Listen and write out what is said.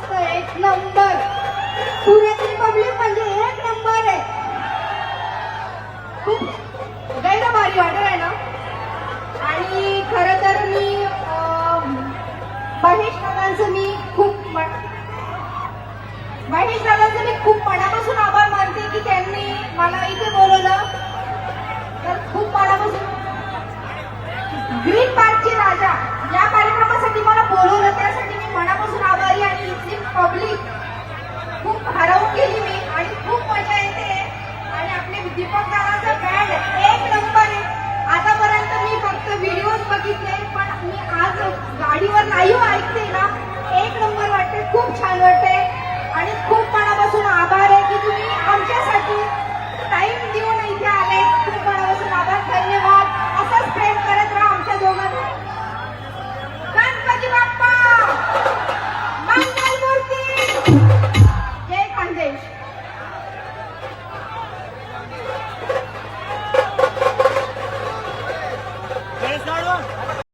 मस्त एक नंबर. पुण्याची पब्लिक म्हणजे एक नंबर आहे. खूप ना भारी वाटत आहे ना? आणि खर तर मी महेश दादांचं मी खूप महेश दादांचं मी खूप मनापासून आभार स्वयंपाकघराचं बॅग एक नंबर आहे. आतापर्यंत मी फक्त व्हिडिओज बघितले पण मी आज गाडीवर लाईव्ह हो ऐकते ना. एक नंबर वाटते. खूप छान वाटते. आणि खूप मनापासून आभार आहे की तुम्ही आमच्यासाठी टाइम देऊन इथे आले. खूप मनापासून आभार. धन्यवाद. असंच प्रेम करत राहा आमच्या दोघांना. गणपती बाप्पा! मंगल मूर्ती